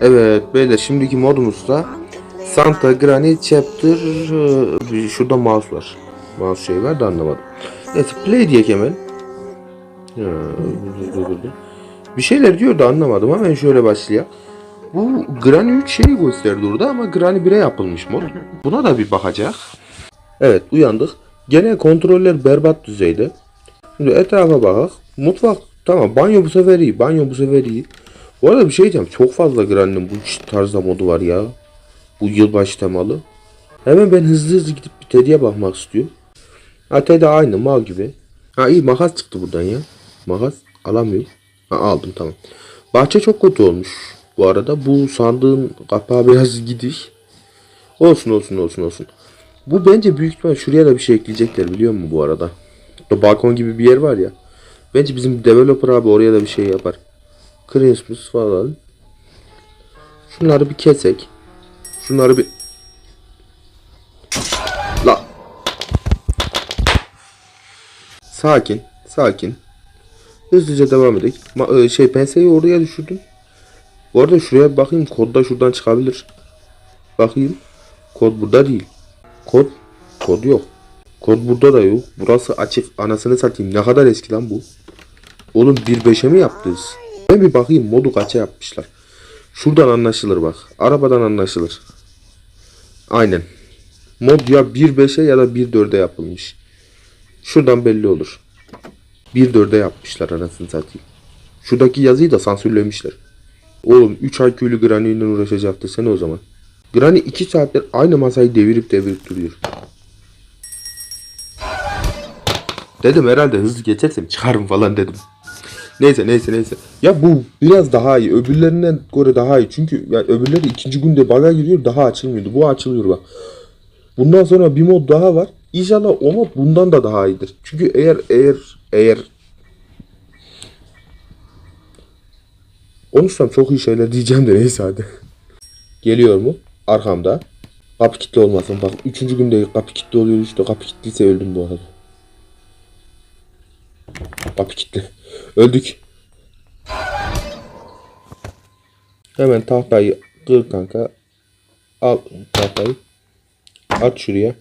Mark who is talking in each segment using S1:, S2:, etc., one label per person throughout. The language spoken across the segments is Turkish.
S1: Evet beyler şimdiki modumuzda Santa Granny Chapter e, şurada mouse var. Mouse şey var da anlamadım. Evet play diye hemen. Bir şeyler diyor da anlamadım hemen şöyle başlayalım. Bu Granny 3 şeyi gösterdi orada ama Granny 1'e yapılmış mod. Buna da bir bakacak. Evet uyandık. Gene kontroller berbat düzeyde. Şimdi etrafa bakak. Mutfak tamam banyo bu sefer iyi. Banyo bu sefer iyi. Bu arada bir şey diyeceğim. Çok fazla Granny'nin bu tarzda modu var ya. Bu yılbaşı temalı. Hemen ben hızlı hızlı gidip bir Teddy'ye bakmak istiyorum. Ha Teddy aynı mal gibi. Ha iyi makas çıktı buradan ya. Makas alamıyorum. Ha aldım tamam. Bahçe çok kötü olmuş. Bu arada bu sandığın kapağı biraz gidiş. Olsun olsun olsun olsun. Bu bence büyük ihtimal şuraya da bir şey ekleyecekler biliyor musun bu arada? O balkon gibi bir yer var ya. Bence bizim developer abi oraya da bir şey yapar. Christmas falan. Şunları bir kesek. Şunları bir... La. Sakin. Sakin. Hızlıca devam edelim. Ma- e, şey penseyi oraya düşürdüm. Bu arada şuraya bakayım. Kod da şuradan çıkabilir. Bakayım. Kod burada değil. Kod. Kod yok. Kod burada da yok. Burası açık. Anasını satayım. Ne kadar eski lan bu. Oğlum 1.5'e mi yaptınız? Ben bir bakayım modu kaça yapmışlar. Şuradan anlaşılır bak. Arabadan anlaşılır. Aynen. Mod ya 1.5'e ya da 1.4'e yapılmış. Şuradan belli olur. 1.4'e yapmışlar anasını satayım. Şuradaki yazıyı da sansürlemişler. Oğlum 3 ay köylü Granny ile uğraşacaktı sen o zaman. Granny 2 saattir aynı masayı devirip devirip duruyor. Dedim herhalde hızlı geçersem çıkarım falan dedim. Neyse neyse neyse. Ya bu biraz daha iyi. Öbürlerinden göre daha iyi. Çünkü ya öbürleri ikinci günde baga giriyor daha açılmıyordu. Bu açılıyor bak. Bundan sonra bir mod daha var. İnşallah o mod bundan da daha iyidir. Çünkü eğer eğer eğer konuşsam çok iyi şeyler diyeceğim de neyse hadi. Geliyor mu? Arkamda. Kapı kilitli olmasın. Bak üçüncü günde kapı kilitli oluyor işte. Kapı kilitliyse öldüm bu arada. Kapı kilitli. Öldük. Hemen tahtayı kır kanka. Al tahtayı. At şuraya.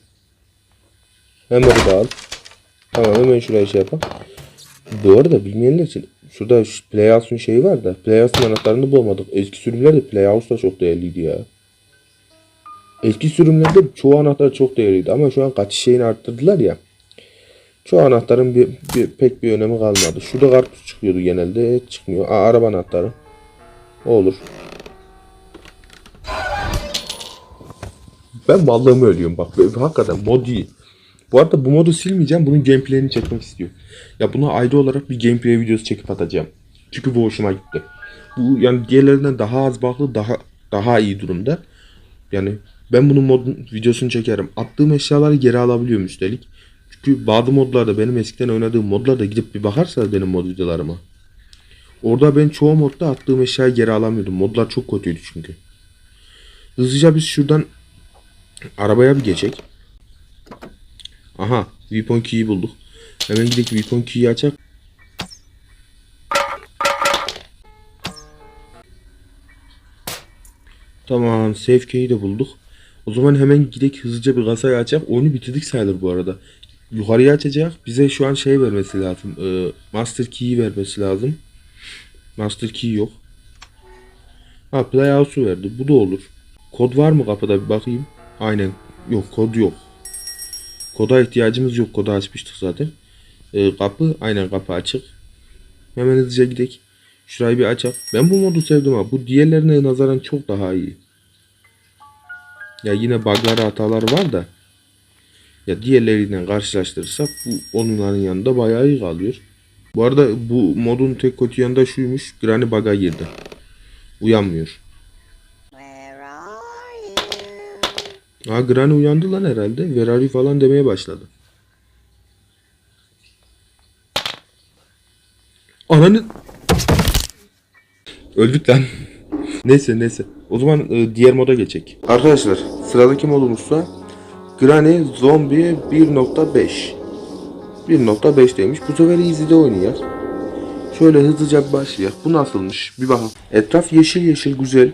S1: Hemen de al. Tamam hemen şuraya şey yapalım. Bu arada bilmeyenler için şurada şu Playhouse'un şeyi var da Playhouse'un anahtarını bulamadık. Eski sürümlerde Playhouse da çok değerliydi ya. Eski sürümlerde çoğu anahtar çok değerliydi ama şu an kaçış şeyini arttırdılar ya. Çoğu anahtarın bir, bir pek bir önemi kalmadı. Şurada karpuz çıkıyordu genelde. Çıkmıyor. Aa, araba anahtarı. O olur. Ben mallığımı ölüyorum bak. Hakikaten mod iyi. Bu arada bu modu silmeyeceğim. Bunun gameplay'ini çekmek istiyor. Ya buna ayrı olarak bir gameplay videosu çekip atacağım. Çünkü bu hoşuma gitti. Bu yani diğerlerinden daha az baklı, daha daha iyi durumda. Yani ben bunun modun videosunu çekerim. Attığım eşyaları geri alabiliyorum üstelik. Çünkü bazı modlarda benim eskiden oynadığım modlarda gidip bir bakarsanız benim mod videolarıma. Orada ben çoğu modda attığım eşyayı geri alamıyordum. Modlar çok kötüydü çünkü. Hızlıca biz şuradan arabaya bir geçek. Aha, weapon key'i bulduk. Hemen gidelim weapon key'i açak. Tamam, safe key'i de bulduk. O zaman hemen gidelim hızlıca bir kasayı açak. Oyunu bitirdik sayılır bu arada. Yukarıya açacak. Bize şu an şey vermesi lazım. Ee, master key'i vermesi lazım. Master key yok. Ha Playhouse'u verdi. Bu da olur. Kod var mı kapıda bir bakayım. Aynen. Yok kod yok. Koda ihtiyacımız yok. Kodu açmıştık zaten. Ee, kapı aynen kapı açık. Hemen hızlıca gidelim. Şurayı bir açalım. Ben bu modu sevdim ha. Bu diğerlerine nazaran çok daha iyi. Ya yine bug'ları hataları var da. Ya diğerleriyle karşılaştırırsak bu onların yanında bayağı iyi kalıyor. Bu arada bu modun tek kötü yanı da şuymuş. Granny bug'a girdi. Uyanmıyor. Ha Granny uyandı lan herhalde. Where are you falan demeye başladı. Ananı... Öldük lan. neyse neyse. O zaman e, diğer moda geçecek. Arkadaşlar sıradaki modumuzsa Granny Zombie 1.5 1.5 demiş. Bu sefer easy'de oynayacak. Şöyle hızlıca bir başlayalım. Bu nasılmış? Bir bakalım. Etraf yeşil yeşil güzel.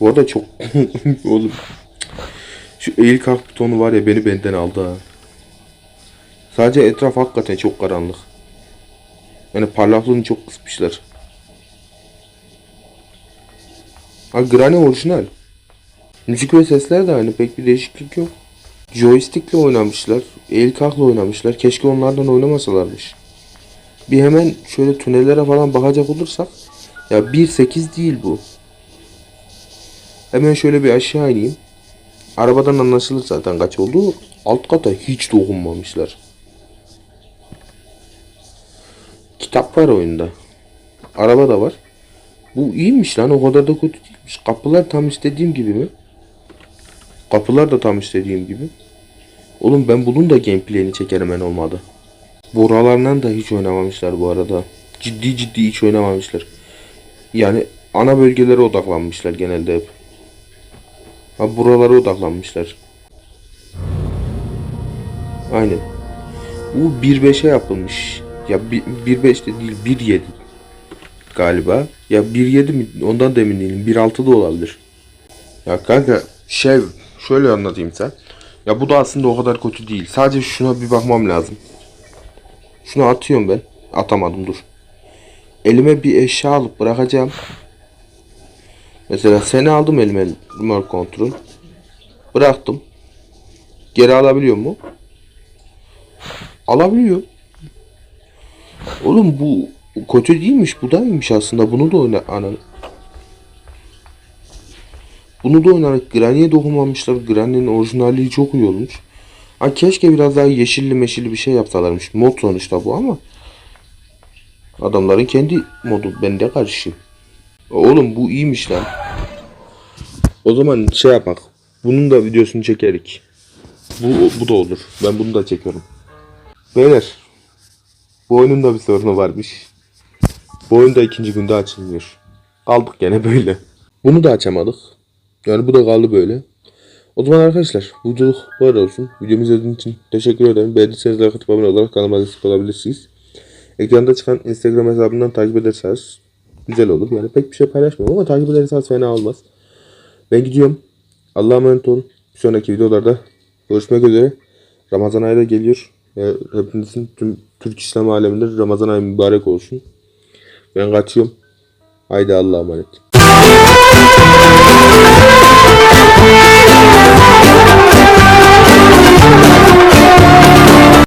S1: Bu arada çok oğlum. Şu eğil kalk butonu var ya beni benden aldı ha. Sadece etraf hakikaten çok karanlık. Yani parlaklığını çok kısmışlar. Ha Granny orijinal. Müzik ve sesler de aynı pek bir değişiklik yok. Joystick'le oynamışlar. El kalkla oynamışlar. Keşke onlardan oynamasalarmış. Bir hemen şöyle tünellere falan bakacak olursak ya 1.8 değil bu. Hemen şöyle bir aşağı ineyim. Arabadan anlaşılır zaten kaç oldu. Alt kata hiç dokunmamışlar. Kitap var oyunda. Araba da var. Bu iyiymiş lan o kadar da kötü değilmiş. Kapılar tam istediğim gibi mi? Kapılar da tam istediğim gibi. Oğlum ben bunun da gameplay'ini çekerim en olmadı. Buralarından da hiç oynamamışlar bu arada. Ciddi ciddi hiç oynamamışlar. Yani ana bölgelere odaklanmışlar genelde hep. Ha buralara odaklanmışlar. Aynen. Bu 1.5'e yapılmış. Ya 1.5 de değil 1.7 galiba. Ya 1.7 mi? Ondan da emin değilim. 1.6 da olabilir. Ya kanka şey şöyle anlatayım sen. Ya bu da aslında o kadar kötü değil. Sadece şuna bir bakmam lazım. Şunu atıyorum ben. Atamadım dur. Elime bir eşya alıp bırakacağım. Mesela seni aldım elime remote control. Bıraktım. Geri alabiliyor mu? Alabiliyor. Oğlum bu kötü değilmiş. Bu da aslında. Bunu da oyna ana. Bunu da oynarak Granny'e dokunmamışlar. Granny'nin orijinalliği çok iyi olmuş. Ha keşke biraz daha yeşilli meşilli bir şey yapsalarmış. Mod sonuçta bu ama. Adamların kendi modu. Ben de karışayım. Oğlum bu iyiymiş lan. O zaman şey yapak. Bunun da videosunu çekerik. Bu, bu da olur. Ben bunu da çekiyorum. Beyler. Bu oyunun da bir sorunu varmış. Bu oyun da ikinci günde açılmıyor. Kaldık gene böyle. Bunu da açamadık. Yani bu da kaldı böyle. O zaman arkadaşlar bu videoluk böyle olsun. Videomu izlediğiniz için teşekkür ederim. Beğendiyseniz like atıp abone olarak kanalıma destek olabilirsiniz. Ekranda çıkan Instagram hesabından takip ederseniz güzel olur. Yani pek bir şey paylaşmıyorum ama takip ederseniz fena olmaz. Ben gidiyorum. Allah'a emanet olun. Bir sonraki videolarda görüşmek üzere. Ramazan ayı da geliyor. Hepinizin tüm Türk İslam aleminde Ramazan ayı mübarek olsun. Ben kaçıyorum. Haydi Allah'a emanet.